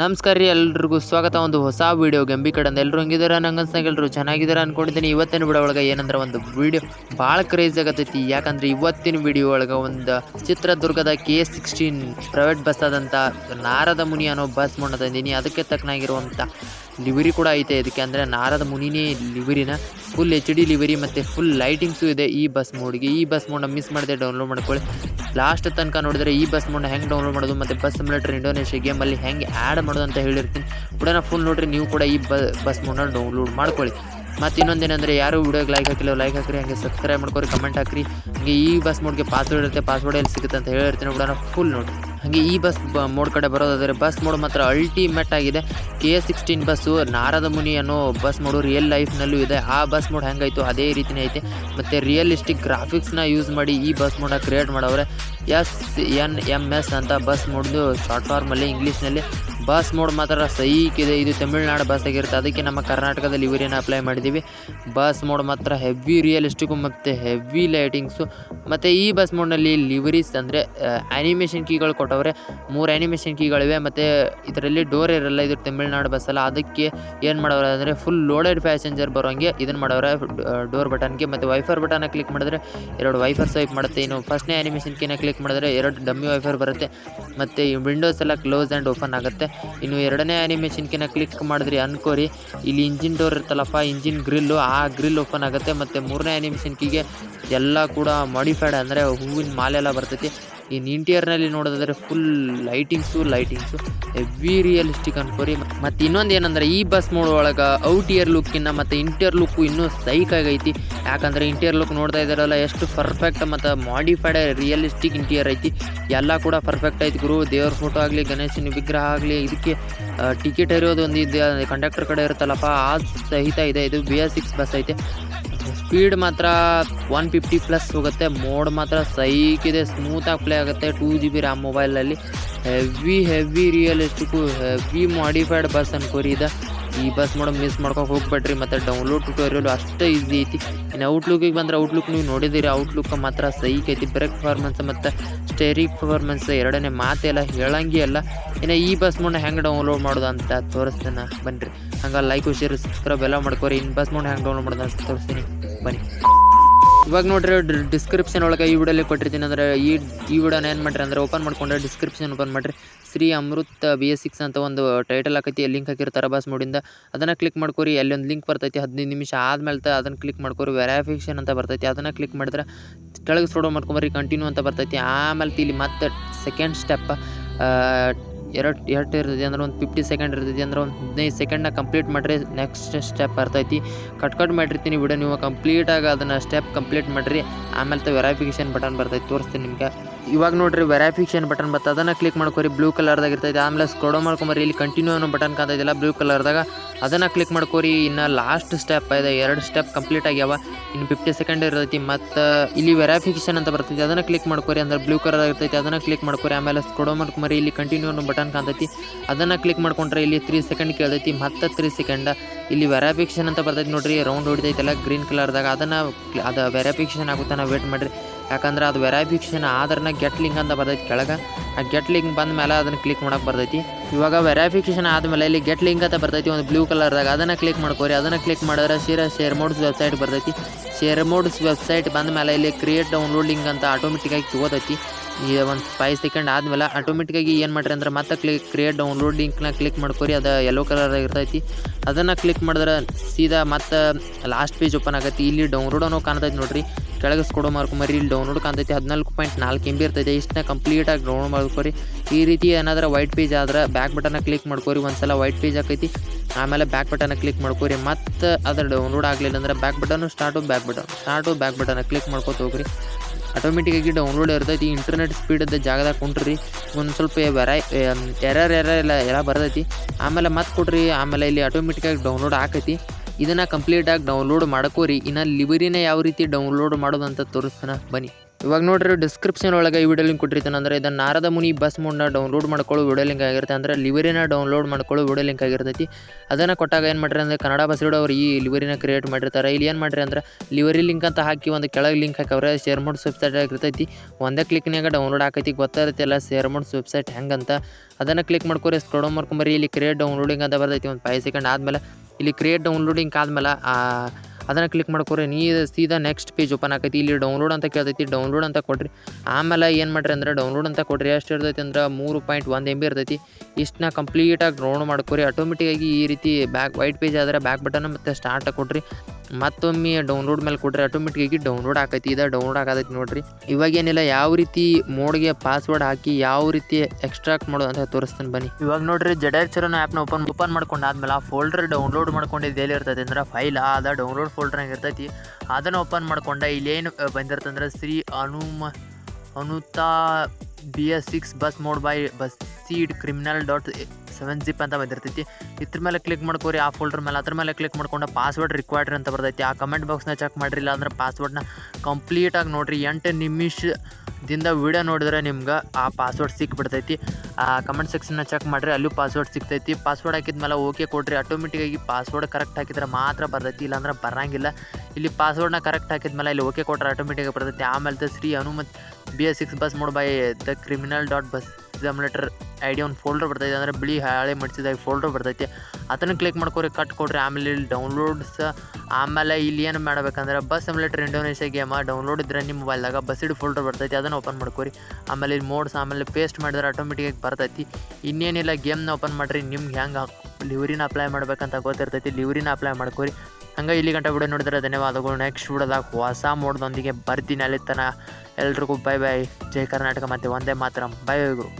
ನಮಸ್ಕಾರ ರೀ ಎಲ್ರಿಗೂ ಸ್ವಾಗತ. ಒಂದು ಹೊಸ ವೀಡಿಯೋ ಗಂಬಿ ಕಡೆಯಿಂದ ಎಲ್ಲರೂ ಹಂಗಿದಾರ? ನಂಗೆ ಅನ್ಸಂಗೆ ಎಲ್ಲರೂ ಚೆನ್ನಾಗಿದ್ದಾರೆ ಅಂದ್ಕೊಂಡಿದ್ದೀನಿ ಇವತ್ತಿನ ವಿಡಿಯೋ ಒಳಗೆ ಏನಂದ್ರೆ ಒಂದು ವೀಡಿಯೋ ಭಾಳ ಕ್ರೇಜ್ ಆಗತೈತಿ. ಯಾಕಂದ್ರೆ ಇವತ್ತಿನ ವಿಡಿಯೋ ಒಳಗೆ ಒಂದು ಚಿತ್ರದುರ್ಗದ ಕೆ ಸಿಕ್ಸ್ಟೀನ್ ಪ್ರೈವೇಟ್ ಬಸ್ ಆದಂಥ ನಾರದ ಮುನಿ ಅನ್ನೋ ಬಸ್ ಮಣ್ಣ ತಂದೀನಿ. ಅದಕ್ಕೆ ತಕ್ಕನಾಗಿರುವಂಥ ಲಿವರಿ ಕೂಡ ಐತೆ. ಇದಕ್ಕೆ ಅಂದರೆ ನಾರದ ಮುನಿನೇ ಲಿವರಿನ ಫುಲ್ ಎಚ್ ಡಿ ಲಿವರಿ ಮತ್ತು ಫುಲ್ ಲೈಟಿಂಗ್ಸು ಇದೆ ಈ ಬಸ್ ಮೋಡ್ಗೆ ಈ ಬಸ್ ಮೋಡ್ನ ಮಿಸ್ ಮಾಡದೆ ಡೌನ್ಲೋಡ್ ಮಾಡ್ಕೊಳ್ಳಿ. ಲಾಸ್ಟ್ ತನಕ ನೋಡಿದ್ರೆ ಈ ಬಸ್ ಮೋಡ್ನ ಹೆಂಗೆ ಡೌನ್ಲೋಡ್ ಮಾಡೋದು ಮತ್ತು ಬಸ್ ಸಿಮ್ಯುಲೇಟರ್ ಇಂಡೋನೇಷ್ಯಾ ಗೇಮಲ್ಲಿ ಹೆಂಗೆ ಆ್ಯಡ್ ಮಾಡೋದು ಅಂತ ಹೇಳಿರ್ತೀನಿ. ಕೂಡ ಫುಲ್ ನೋಡ್ರಿ, ನೀವು ಕೂಡ ಈ ಬಸ್ ಮೋಡ್ನ ಡೌನ್ಲೋಡ್ ಮಾಡ್ಕೊಳ್ಳಿ. ಮತ್ತು ಇನ್ನೊಂದೇನೆಂದರೆ ಯಾರು ವಿಡಿಯೋಗೆ ಲೈಕ್ ಹಾಕಿಲ್ಲ ಲೈಕ್ ಹಾಕ್ರಿ, ಹಂಗೆ ಸಬ್ಸ್ಕ್ರೈಬ್ ಮಾಡ್ಕೊರಿ ಕಮೆಂಟ್ ಹಾಕ್ರಿ. ಹಂಗೆ ಈ ಬಸ್ ಮೋಡ್ಗೆ ಪಾಸ್ವರ್ಡ್ ಇರುತ್ತೆ ಪಾಸ್ವರ್ಡ್ ಎಲ್ಲಿ ಸಿಗುತ್ತೆ ಅಂತ ಹೇಳಿರ್ತೀನಿ. ಕೂಡ ಫುಲ್ ನೋಡಿ ಹಾಗೆ ಈ ಬಸ್ ಮೋಡ್ ಕಡೆ ಬರೋದಾದರೆ ಬಸ್ ಮೋಡ್ ಮಾತ್ರ ಅಲ್ಟಿಮೇಟ್ ಆಗಿದೆ. K S sixteen bus, Narada Muni ಅನ್ನೋ ಬಸ್ ಮೋಡು ರಿಯಲ್ ಲೈಫ್ನಲ್ಲೂ ಇದೆ. ಆ ಬಸ್ ಮೋಡ್ ಹೆಂಗಾಯಿತು? ಅದೇ ರೀತಿನೇ ಐತೆ. ಮತ್ತು ರಿಯಲಿಸ್ಟಿಕ್ ಗ್ರಾಫಿಕ್ಸ್ನ ಯೂಸ್ ಮಾಡಿ ಈ ಬಸ್ ಮೋಡನ್ನ ಕ್ರಿಯೇಟ್ ಮಾಡವ್ರೆ. ಎಸ್ ಎನ್ ಎಂ ಎಸ್ ಅಂತ ಬಸ್ ಮೋಡ್ದು ಶಾರ್ಟ್ ಫಾರ್ಮಲ್ಲಿ ಇಂಗ್ಲೀಷ್ನಲ್ಲಿ ಬಸ್ ಮೋಡ್ ಮಾತ್ರ ಸೈಕ್ ಇದೆ ತಮಿಳ್ನಾಡು ಬಸ್ ಆಗಿರುತ್ತೆ. ಅದಕ್ಕೆ ನಮ್ಮ ಕರ್ನಾಟಕದಲ್ಲಿ ಇವರೇನು ಅಪ್ಲೈ ಮಾಡಿದ್ದೀವಿ. ಬಸ್ ಮೋಡ್ ಮಾತ್ರ ಹೆವಿ ರಿಯಲಿಸ್ಟಿಕ್ಕು ಮತ್ತು ಹೆವಿ ಲೈಟಿಂಗ್ಸು ಮತ್ತು ಈ ಬಸ್ ಮೋಡ್ನಲ್ಲಿ ಲಿವರೀಸ್ ಅಂದರೆ ಆ್ಯನಿಮೇಷನ್ ಕೀಗಳು ಕೊಟ್ಟವ್ರೆ. ಮೂರು ಆ್ಯನಿಮೇಷನ್ ಕೀಗಳಿವೆ ಮತ್ತು ಇದರಲ್ಲಿ ಡೋರ್ ಇರಲ್ಲ. ಇದು ತಮಿಳ್ನಾಡು ಬಸ್ಸಲ್ಲ ಅದಕ್ಕೆ ಏನು ಮಾಡೋರು ಅಂದರೆ ಫುಲ್ ಲೋಡೆಡ್ ಪ್ಯಾಸೆಂಜರ್ ಬರೋಂಗೆ ಇದನ್ನು ಮಾಡೋರೆ ಡೋರ್ ಬಟನ್ಗೆ ಮತ್ತು ವೈಫರ್ ಬಟನ್ನ ಕ್ಲಿಕ್ ಮಾಡಿದ್ರೆ ಎರಡು ವೈಫರ್ ಸ್ವೈಪ್ ಮಾಡುತ್ತೆ. ಇನ್ನು ಫಸ್ಟ್ನೇ ಆ್ಯನಿಮೇಷನ್ ಕೀನ ಕ್ಲಿಕ್ ಮಾಡಿದ್ರೆ ಎರಡು ಡಮ್ಮಿ ವೈಫರ್ ಬರುತ್ತೆ. ಮತ್ತು ಈ ವಿಂಡೋಸ್ ಎಲ್ಲ ಕ್ಲೋಸ್ ಆ್ಯಂಡ್ ಓಪನ್ ಆಗುತ್ತೆ. ಇನ್ನು ಎರಡನೇ ಆ್ಯನಿಮೇಷನ್ ಕೀನ ಕ್ಲಿಕ್ ಮಾಡಿದ್ರಿ ಅನ್ಕೋರಿ. ಇಲ್ಲಿ ಇಂಜಿನ್ ಡೋರ್ ಇರ್ತಲ್ಲಪ್ಪ ಇಂಜಿನ್ ಗ್ರಿಲ್ಲು ಆ ಗ್ರಿಲ್ ಓಪನ್ ಆಗುತ್ತೆ. ಮತ್ತು ಮೂರನೇ ಆ್ಯನಿಮೇಷನ್ ಕಿಗೆ ಎಲ್ಲ ಕೂಡ ಮಾಡಿಫೈಡ್ ಅಂದರೆ ಹೂವಿನ ಮಾಲೆ ಎಲ್ಲ ಬರ್ತೈತಿ. ಇನ್ನು ಇಂಟೀರಿಯರ್ನಲ್ಲಿ ನೋಡೋದಾದ್ರೆ full lightings lightings heavy realistic ಅನ್ಕೋರಿ ಮತ್ತು ಇನ್ನೊಂದು ಏನಂದ್ರೆ ಈ ಬಸ್ ಒಳಗ ಔಟ್ ಇಯರ್ ಲುಕ್ಕಿನ್ನ ಮತ್ತು ಇಂಟೀರಿಯರ್ ಲುಕ್ಕು ಇನ್ನೂ ಸೈಕ್ ಆಗೈತಿ. ಯಾಕಂದ್ರೆ ಇಂಟೀರಿಯರ್ ಲುಕ್ ನೋಡ್ತಾ ಇದ್ದಾರಲ್ಲ, ಎಷ್ಟು ಪರ್ಫೆಕ್ಟ್ ಮತ್ತು ಮಾಡಿಫೈಡ್ ರಿಯಲಿಸ್ಟಿಕ್ ಇಂಟೀರಿಯರ್ ಐತಿ. ಎಲ್ಲ ಕೂಡ ಪರ್ಫೆಕ್ಟ್ ಐತಿ ಗುರು. ದೇವ್ರ ಫೋಟೋ ಆಗಲಿ, ಗಣೇಶನ ವಿಗ್ರಹ ಆಗಲಿ, ಇದಕ್ಕೆ ಟಿಕೆಟ್ ಇರೋದು ಒಂದು ಇದೆ ಕಂಡಕ್ಟರ್ ಕಡೆ ಇರುತ್ತಲ್ಲಪ್ಪ ಆ ಸಹಿತ ಇದೆ. ಇದು ಬಿ ಎಸ್ ಸಿಕ್ಸ್ ಬಸ್ ಐತೆ. ಸ್ಪೀಡ್ ಮಾತ್ರ ಒನ್ ಫಿಫ್ಟಿ ಪ್ಲಸ್ ಹೋಗುತ್ತೆ. ಮೋಡ್ ಮಾತ್ರ ಸೈಕಿದೆ ಸ್ಮೂತಾಗಿ ಪ್ಲೇ ಆಗುತ್ತೆ. ಟೂ ಜಿ ಬಿ ರ್ಯಾಮ್ ಮೊಬೈಲಲ್ಲಿ. Heavy heavy realistic heavy modified bus ಅನ್ಕೋರಿ ಇದು. ಈ ಬಸ್ ಮಾಡೋ ಮಿಸ್ ಮಾಡ್ಕೊಂಡು ಹೋಗ್ಬೇಡ್ರಿ. ಮತ್ತು ಡೌನ್ಲೋಡ್ ಟ್ಯೂಟೋರಿಯಲ್ ಅಷ್ಟೇ ಈಸಿ ಐತಿ. ಇನ್ನು ಔಟ್ಲುಕಿಗೆ ಬಂದರೆ ಔಟ್ಲುಕ್ ನೀವು ನೋಡಿದಿರಿ ಔಟ್ಲುಕ್ ಮಾತ್ರ ಸೈಕ್ ಐತಿ. ಬ್ರೇಕ್ ಪರ್ಫಾರ್ಮೆನ್ಸ್ ಮತ್ತು ಸ್ಟೇರಿಂಗ್ ಪರ್ಫಾರ್ಮೆನ್ಸ್ ಎರಡನೇ ಮಾತೆಲ್ಲ ಹೇಳಂಗೆ ಅಲ್ಲ. ಇನ್ನು ಈ ಬಸ್ ಮೋಡ್ನ ಹೆಂಗೆ ಡೌನ್ಲೋಡ್ ಮಾಡೋದು ಅಂತ ತೋರಿಸ್ತೇನೆ. ಬನ್ನಿರಿ ಹಂಗೆ ಲೈಕ್ ಶೇರ್ ಸಬ್ಸ್ಕ್ರೈಬ್ ಎಲ್ಲ ಮಾಡ್ಕೋರಿ. ಇನ್ನು ಬಸ್ ಮೋಡ್ ಹೆಂಗೆ ಡೌನ್ಲೋಡ್ ಮಾಡೋದು ಅಂತ ತೋರಿಸ್ತೀನಿ. ಬನ್ನಿ. ಇವಾಗ ನೋಡ್ರಿ ಡಿಸ್ಕ್ರಿಪ್ಷನ್ ಒಳಗೆ ಈ ವಿಡಿಯೋಲಿ ಕೊಟ್ಟಿರ್ತೀನಿ. ಅಂದರೆ ಈ ಈ ವಿಡಿಯೋನ ಏನು ಮಾಡ್ರಿ ಅಂದರೆ ಓಪನ್ ಮಾಡ್ಕೊಂಡ್ರೆ ಡಿಸ್ಕ್ರಿಪ್ಷನ್ ಓಪನ್ ಮಾಡಿರಿ. Shri Amrut B S six ಅಂತ ಒಂದು ಟೈಟಲ್ ಹಾಕೈತಿ. ಲಿಂಕ್ ಹಾಕಿರ್ತಾರೆ ಬಾಸ್ ಮೂಡಿಂದ. ಅದನ್ನು ಕ್ಲಿಕ್ ಮಾಡ್ಕೊರಿ. ಅಲ್ಲಿ ಒಂದು ಲಿಂಕ್ ಬರ್ತೈತಿ. ಹದಿನೈದು ನಿಮಿಷ ಆದ್ಮೇಲೆ ಅದನ್ನು ಕ್ಲಿಕ್ ಮಾಡ್ಕೊರಿ. ವೆರಿಫಿಕೇಷನ್ ಅಂತ ಬರ್ತೈತಿ. ಅದನ್ನು ಕ್ಲಿಕ್ ಮಾಡಿದ್ರೆ ಕೆಳಗೆ ಸ್ಟೋಡೋ ಮಾಡ್ಕೊಂಬರಿ ಕಂಟಿನ್ಯೂ ಅಂತ ಬರ್ತೈತಿ. ಆಮೇಲೆ ಇಲ್ಲಿ ಮತ್ತೆ ಸೆಕೆಂಡ್ ಸ್ಟೆಪ್ ಎರಡು ಎರಡು ಇರ್ತೈತಿ ಅಂದ್ರೆ ಒಂದು ಫಿಫ್ಟಿ ಸೆಕೆಂಡ್ ಇರ್ತೈತಿ ಅಂದ್ರೆ ಒಂದು ಹದಿನೈದು ಸೆಕೆಂಡ್ನ ಕಂಪ್ಲೀಟ್ ಮಾಡಿರಿ ನೆಕ್ಸ್ಟ್ ಸ್ಟೆಪ್ ಬರ್ತೈತಿ. ಕಟ್ ಕಟ್ ಮಾಡಿರ್ತೀನಿ ವಿಡಿಯೋ ನೀವು ಕಂಪ್ಲೀಟಾಗಿ ಅದನ್ನು ಸ್ಟೆಪ್ ಕಂಪ್ಲೀಟ್ ಮಾಡಿರಿ. ಆಮೇಲೆ ತ ವೆರಿಫಿಕೇಷನ್ ಬಟನ್ ಬರ್ತೈತಿ, ತೋರಿಸ್ತೀನಿ ನಿಮ್ಗೆ. ಇವಾಗ ನೋಡ್ರಿ ವೆರಿಫಿಕೇಷನ್ ಬಟನ್ ಬರ್ತದೆ. ಅದನ್ನು ಕ್ಲಿಕ್ ಮಾಡ್ಕೊರಿ ಬ್ಲೂ ಕಲರ್ದಾಗ ಇರ್ತೈತಿ. ಆಮೇಲೆ ಸ್ಕ್ರೋಲ್ ಮಾಡ್ಕೊಂಬರಿ ಇಲ್ಲಿ ಕಂಟಿನ್ಯೂ ಅನ್ನೋ ಬಟನ್ ಕಾಣ್ತೈತಿಲ್ಲ ಬ್ಲೂ ಕಲರ್ದಾಗ ಅದನ್ನ ಕ್ಲಿಕ್ ಮಾಡ್ಕೊರಿ. ಇನ್ನು ಲಾಸ್ಟ್ ಸ್ಟೆಪ್ ಇದೆ. ಎರಡು ಸ್ಟೆಪ್ ಕಂಪ್ಲೀಟ್ ಆಗ್ಯಾವ. ಇನ್ನು ಫಿಫ್ಟಿ ಸೆಕೆಂಡ್ ಇರ್ತೈತಿ. ಮತ್ತು ಇಲ್ಲಿ ವೆರಿಫಿಕೇಷನ್ ಅಂತ ಬರ್ತೈತಿ. ಅದನ್ನು ಕ್ಲಿಕ್ ಮಾಡ್ಕೊರಿ. ಅಂದ್ರೆ ಬ್ಲೂ ಕಲರ್ ಇರ್ತೈತಿ. ಅದನ್ನು ಕ್ಲಿಕ್ ಮಾಡ್ಕೊರಿ. ಆಮೇಲೆ ಸ್ಕ್ರೋಲ್ ಮಾಡ್ಕೊಂಬರಿ ಇಲ್ಲಿ ಕಂಟಿನ್ಯೂ ಅನ್ನೋ ಬಟನ್ ಕಾಣ್ತೈತಿ. ಅದನ್ನು ಕ್ಲಿಕ್ ಮಾಡ್ಕೊಂಡ್ರೆ ಇಲ್ಲಿ ತ್ರೀ ಸೆಕೆಂಡ್ ಕೇಳ್ತೈತಿ. ಮತ್ತೆ ತ್ರೀ ಸೆಕೆಂಡ್ ಇಲ್ಲಿ ವೆರಿಫಿಕೇಷನ್ ಅಂತ ಬರ್ತೈತಿ ನೋಡ್ರಿ. ರೌಂಡ್ ಹೊಡಿತೈತಲ್ಲ ಗ್ರೀನ್ ಕಲರ್ದಾಗ ಅದನ್ನು ಅದು ವೆರಿಫಿಕೇಷನ್ ಆಗುತ್ತಾನ ವೇಟ್ ಮಾಡಿರಿ. ಯಾಕಂದ್ರೆ ಅದು ವೆರೈಫಿಕೇಶನ್ ಆದ್ರನ ಗೆಟ್ ಲಿಂಕ್ ಅಂತ ಬರ್ತೈತಿ ಕೆಳಗೆ. ಆ ಗೆಟ್ ಲಿಂಕ್ ಬಂದ ಮೇಲೆ ಅದನ್ನು ಕ್ಲಿಕ್ ಮಾಡೋಕೆ ಬರ್ತೈತಿ. ಇವಾಗ ವೆರೈಫಿಕೇಶನ್ ಆದಮೇಲೆ ಇಲ್ಲಿ ಗೆಟ್ ಲಿಂಕ್ ಅಂತ ಬರ್ತೈತಿ ಒಂದು ಬ್ಲೂ ಕಲರ್ದಾಗ ಅದನ್ನು ಕ್ಲಿಕ್ ಮಾಡ್ಕೋರಿ. ಅದನ್ನು ಕ್ಲಿಕ್ ಮಾಡಿದ್ರೆ ಸೀರಾ ಶೇರ್ ಮೋಡ್ಸ್ ವೆಬ್ಸೈಟ್ ಬರ್ತೈತಿ. ಶೇರ್ ಮೋಡ್ಸ್ ವೆಬ್ಸೈಟ್ ಬಂದ ಮೇಲೆ ಇಲ್ಲಿ ಕ್ರಿಯೇಟ್ ಡೌನ್ಲೋಡ್ ಲಿಂಕ್ ಅಂತ ಆಟೋಮೆಟಿಕ್ಕಾಗಿ ತಗೋತೈತಿ. ಈ ಒಂದು ಫೈವ್ ಸೆಕೆಂಡ್ ಆದಮೇಲೆ ಆಟೋಮೆಟಿಕ್ಕಾಗಿ ಏನು ಮಾಡ್ರಿ ಅಂದ್ರೆ ಮತ್ತೆ ಕ್ಲಿಕ್ ಕ್ರಿಯೇಟ್ ಡೌನ್ಲೋಡ್ ಲಿಂಕ್ನ ಕ್ಲಿಕ್ ಮಾಡ್ಕೊರಿ. ಅದು ಯೆಲ್ಲೋ ಕಲರ್ ಇರ್ತೈತಿ. ಅದನ್ನು ಕ್ಲಿಕ್ ಮಾಡಿದ್ರೆ ಸೀದಾ ಮತ್ತೆ ಲಾಸ್ಟ್ ಪೇಜ್ ಓಪನ್ ಆಗೈತಿ. ಇಲ್ಲಿ ಡೌನ್ಲೋಡ್ ಅನ್ನೋ ಕಾಣ್ತೈತಿ ನೋಡ್ರಿ. ಕೆಳಗೆ ಸ್ಕೊಡೋ ಮಾಡ್ಕೊಂಬರಿ ಇಲ್ಲಿ ಡೌನ್ಲೋಡ್ ಕಾಣ್ತೈತಿ. ಹದಿನಾಲ್ಕು ಪಾಯಿಂಟ್ ನಾಲ್ಕು ಎಂ ಬಿ ಇರ್ತೈತೆ. ಇಷ್ಟನ್ನ ಕಂಪ್ಲೀಟಾಗಿ ಡೌನ್ಲೋಡ್ ಮಾಡ್ಕೊರಿ. ಈ ರೀತಿ ಏನಾದ್ರೆ ವೈಟ್ ಪೇಜ್ ಆದ್ರೆ ಬ್ಯಾಕ್ ಬಟನ್ನ ಕ್ಲಿಕ್ ಮಾಡ್ಕೊರಿ. ಒಂದ್ಸಲ ವೈಟ್ ಪೇಜ್ ಆಕೈತಿ ಆಮೇಲೆ ಬ್ಯಾಕ್ ಬಟನ್ನ ಕ್ಲಿಕ್ ಮಾಡ್ಕೊರಿ. ಮತ್ತು ಅದ್ರ ಡೌನ್ಲೋಡ್ ಆಗಲಿಲ್ಲ ಅಂದ್ರೆ back button start back button start back ಬಟನ್ನ ಕ್ಲಿಕ್ ಮಾಡ್ಕೊತ ಹೋಗ್ರಿ. ಆಟೋಮೆಟಿಕ್ಕಾಗಿ ಡೌನ್ಲೋಡ್ ಇರ್ತೈತಿ. ಇಂಟರ್ನೆಟ್ ಸ್ಪೀಡ್ ಅದ ಜಾಗದಾಗ ಕುಂಟ್ರಿ. ಒಂದು ಸ್ವಲ್ಪ ವೆರೈ ಎರರ್ ಎರರ್ ಎಲ್ಲ ಎಲ್ಲ ಬರ್ತೈತಿ. ಆಮೇಲೆ ಮತ್ತೆ ಕೊಡ್ರಿ ಆಮೇಲೆ ಇಲ್ಲಿ ಆಟೋಮೆಟಿಕ್ಕಾಗಿ ಡೌನ್ಲೋಡ್ ಆಕೈತಿ ಇದನ್ನು ಕಂಪ್ಲೀಟಾಗಿ ಡೌನ್ಲೋಡ್ ಮಾಡ್ಕೋರಿ ಇನ್ನು ಲಿವರಿನ ಯಾವ ರೀತಿ ಡೌನ್ಲೋಡ್ ಮಾಡೋದು ಅಂತ ತೋರಿಸ್ತಾನೆ ಬನ್ನಿ. ಇವಾಗ ನೋಡ್ರಿ ಡಿಸ್ಕ್ರಿಪ್ಷನ್ ಒಳಗೆ ಈ ವಿಡಿಯೋ ಲಿಂಕ್ ಕೊಟ್ಟಿರ್ತಾನೆ. ಅಂದರೆ ಇದನ್ನು ನಾರದ ಮುನಿ ಬಸ್ ಮೋಡ್ನ ಡೌನ್ಲೋಡ್ ಮಾಡ್ಕೊಳ್ಳೋ ವಿಡಿಯೋ ಲಿಂಕ್ ಆಗಿರುತ್ತೆ. ಅಂದರೆ ಲಿವರಿನ ಡೌನ್ಲೋಡ್ ಮಾಡ್ಕೊಳ್ಳೋ ವಿಡಿಯೋ ಲಿಂಕ್ ಆಗಿರ್ತೈತಿ. ಅದನ್ನು ಕೊಟ್ಟಾಗ ಏನು ಮಾಡ್ರಿ ಅಂದರೆ ಕನ್ನಡ ಬಸ್ ಅವರು ಈ ಲಿವರಿನ ಕ್ರಿಯೇಟ್ ಮಾಡಿರ್ತಾರೆ. ಇಲ್ಲಿ ಏನು ಮಾಡ್ರಿ ಅಂದ್ರೆ ಲಿವರಿ ಲಿಂಕ್ ಅಂತ ಹಾಕಿ ಒಂದು ಕೆಳಗೆ ಲಿಂಕ್ ಹಾಕವ್ರೆ. ಶೇರ್ ಮೋಡ್ಸ್ ವೆಬ್ಸೈಟ್ ಆಗಿರ್ತೈತಿ. ಒಂದೇ ಕ್ಲಿಕ್ನಾಗ ಡೌನ್ಲೋಡ್ ಆಕೈತಿ. ಗೊತ್ತಾಗತ್ತೆ ಎಲ್ಲ ಶೇರ್ ಮೋಡ್ಸ್ ವೆಬ್ಸೈಟ್ ಹೆಂಗಂತ. ಅದನ್ನು ಕ್ಲಿಕ್ ಮಾಡ್ಕೊರಿ ಸ್ಕ್ರೋಡೋ ಮಾಡ್ಕೊಂಬರಿ ಇಲ್ಲಿ ಕ್ರಿಯೇಟ್ ಡೌನ್ಲೋಡಿಂಗ್ ಅಂತ ಬರ್ತೈತಿ. ಒಂದು ಫೈವ್ ಸೆಕೆಂಡ್ ಆದಮೇಲೆ ಇಲ್ಲಿ ಕ್ರಿಯೇಟ್ ಡೌನ್ಲೋಡಿಂಗ್ ಆದಮೇಲೆ ಅದನ್ನು ಕ್ಲಿಕ್ ಮಾಡ್ಕೊರಿ ನೀ ಸೀದಾ ನೆಕ್ಸ್ಟ್ ಪೇಜ್ ಓಪನ್ ಆಕೈತಿ. ಇಲ್ಲಿ ಡೌನ್ಲೋಡ್ ಅಂತ ಕೇಳ್ತೈತಿ. ಡೌನ್ಲೋಡ್ ಅಂತ ಕೊಡ್ರಿ. ಆಮೇಲೆ ಏನು ಮಾಡ್ರಿ ಅಂದ್ರೆ ಡೌನ್ಲೋಡ್ ಅಂತ ಕೊಡ್ರಿ. ಎಷ್ಟು ಇರ್ತೈತಿ ಅಂದ್ರೆ, ಮೂರು ಪಾಯಿಂಟ್ ಒಂದು ಎಂ ಬಿ ಇರ್ತೈತಿ. ಇಷ್ಟನ್ನ ಕಂಪ್ಲೀಟಾಗಿ ಡೌನ್ಲೋಡ್ ಮಾಡ್ಕೊರಿ. ಆಟೋಮೆಟಿಕ್ಕಾಗಿ ಈ ರೀತಿ ಬ್ಯಾಕ್ ವೈಟ್ ಪೇಜ್ ಆದರೆ ಬ್ಯಾಕ್ ಬಟನ್ ಮತ್ತು ಸ್ಟಾರ್ಟ್ ಕೊಡ್ರಿ. ಮತ್ತೊಮ್ಮೆ ಡೌನ್ಲೋಡ್ ಮೇಲೆ ಕೊಡ್ರಿ ಆಟೋಮೆಟಿಕ್ಕಾಗಿ ಡೌನ್ಲೋಡ್ ಆಕೈತಿ. ಇದ ಡೌನ್ಲೋಡ್ ಆಗತೈತಿ ನೋಡ್ರಿ. ಇವಾಗ ಏನಿಲ್ಲ, ಯಾವ ರೀತಿ ಮೋಡ್ಗೆ ಪಾಸ್ವರ್ಡ್ ಹಾಕಿ ಯಾವ ರೀತಿ ಎಕ್ಸ್ಟ್ರಾಕ್ಟ್ ಮಾಡೋದು ಅಂತ ತೋರಿಸ್ತೀನಿ ಬನ್ನಿ. ಇವಾಗ ನೋಡ್ರಿ ಜಡೇರ್ ಚರನ್ ಆ್ಯಪ್ನ ಓಪನ್ ಓಪನ್ ಮಾಡ್ಕೊಂಡಾದ್ಮೇಲೆ ಆ ಫೋಲ್ಡರ್ ಡೌನ್ಲೋಡ್ ಮಾಡ್ಕೊಂಡಿದ್ದು ಎಲ್ಲಿ ಇರ್ತೈತಿ ಅಂದ್ರೆ ಫೈಲ್ ಅದ ಡೌನ್ಲೋಡ್ ಫೋಲ್ಡ್ರಾಗ ಇರ್ತೈತಿ. ಅದನ್ನು ಓಪನ್ ಮಾಡ್ಕೊಂಡ ಇಲ್ಲೇನು ಬಂದಿರ್ತಂದ್ರೆ ಶ್ರೀ ಅನುಮ, ಅನುತಾ B S six bus mod by bus seed criminal dot seven zip ಅಂತ ಬಂದಿರ್ತೈತಿ. ಇದ್ರ ಮೇಲೆ ಕ್ಲಿಕ್ ಮಾಡ್ಕೋರಿ, ಆ ಫೋಲ್ಡರ್ ಮೇಲೆ. ಅದ್ರ ಮೇಲೆ ಕ್ಲಿಕ್ ಮಾಡ್ಕೊಂಡು ಪಾಸ್ವರ್ಡ್ ರಿಕ್ವೈರ್ಡ್ ಅಂತ ಬರ್ತೈತಿ. ಆ ಕಮೆಂಟ್ ಬಾಕ್ಸ್ನ ಚೆಕ್ ಮಾಡಿರಿ ಇಲ್ಲ ಅಂದ್ರೆ ಪಾಸ್ವರ್ಡ್ನ ಕಂಪ್ಲೀಟಾಗಿ ನೋಡಿರಿ. ಎಂಟು ನಿಮಿಷದಿಂದ ವಿಡಿಯೋ ನೋಡಿದ್ರೆ ನಿಮ್ಗೆ ಆ ಪಾಸ್ವರ್ಡ್ ಸಿಕ್ಬಿಡ್ತೈತಿ. ಆ ಕಮೆಂಟ್ ಸೆಕ್ಷನ್ನ ಚೆಕ್ ಮಾಡಿರಿ, ಅಲ್ಲೂ ಪಾಸ್ವರ್ಡ್ ಸಿಗ್ತೈತಿ ಪಾಸ್ವರ್ಡ್ ಹಾಕಿದ್ಮೇಲೆ ಓಕೆ ಕೊಡ್ರಿ. ಆಟೋಮೆಟಿಕ್ಕಾಗಿ ಪಾಸ್ವರ್ಡ್ ಕರೆಕ್ಟ್ ಹಾಕಿದ್ರೆ ಮಾತ್ರ ಬರ್ತೈತಿ. ಇಲ್ಲಾಂದ್ರೆ ಬರಂಗಿಲ್ಲ. ಇಲ್ಲಿ ಪಾಸ್ವರ್ಡ್ನ ಕರೆಕ್ಟ್ ಹಾಕಿದ್ಮೇಲೆ ಇಲ್ಲಿ ಓಕೆ ಕೊಟ್ಟರೆ ಆಟೋಮೆಟಿಕ್ಕಾಗಿ ಬರ್ತೈತಿ. ಆಮೇಲೆ Shri Hanumat B S six bus mod by the criminal dot bus simulator I D ಒಂದು ಫೋಲ್ಡರ್ ಬರ್ತೈತೆ, ಅಂದರೆ ಬಿಳಿ ಹಾಳೆ ಮಡಿಸಿದಾಗ ಫೋಲ್ಡರ್ ಬರ್ತೈತಿ. ಅದನ್ನು ಕ್ಲಿಕ್ ಮಾಡ್ಕೊರಿ ಕಟ್ ಕೊಡ್ರಿ, ಆಮೇಲೆ ಇಲ್ಲಿ ಡೌನ್ಲೋಡ್ಸ್ ಆಮೇಲೆ ಇಲ್ಲಿ ಏನು ಮಾಡ್ಬೇಕಂದ್ರೆ bus simulator Indonesia game download ಇದ್ರೆ ನಿಮ್ಮ ಮೊಬೈಲ್ದಾಗ ಬಸ್ ಇಡ್ ಫೋಲ್ಡರ್ ಬರ್ತೈತಿ, ಅದನ್ನು ಓಪನ್ ಮಾಡ್ಕೊರಿ. ಆಮೇಲೆ ಇಲ್ಲಿ ಮೋಡ್ಸ್ ಆಮೇಲೆ ಪೇಸ್ಟ್ ಮಾಡಿದ್ರೆ ಆಟೋಮೆಟಿಕಾಗಿ ಬರ್ತೈತಿ. ಇನ್ನೇನಿಲ್ಲ ಗೇಮ್ನ ಓಪನ್ ಮಾಡಿರಿ, ನಿಮ್ಗೆ ಹೆಂಗೆ ಲಿವ್ರಿನ ಅಪ್ಲೈ ಮಾಡ್ಬೇಕಂತ ಗೊತ್ತಿರ್ತೈತಿ ಲಿವ್ರಿನ ಅಪ್ಲೈ ಮಾಡ್ಕೊರಿ. ಹಂಗೆ ಇಲ್ಲಿ ಗಂಟೆ ವಿಡಿಯೋ ನೋಡಿದ್ರೆ ಧನ್ಯವಾದಗಳು. ನೆಕ್ಸ್ಟ್ ವಿಡಿಯೋದಾಗ ಹೊಸ ಮೋಡ್ದೊಂದಿಗೆ ಬರ್ತೀನಿ ಅಲ್ಲಿ ತನ ಎಲ್ರಿಗೂ ಬೈ ಬೈ ಜೈ ಕರ್ನಾಟಕ ಮತ್ತು ಒಂದೇ ಮಾತ್ರ. ಬೈ ಗುರು.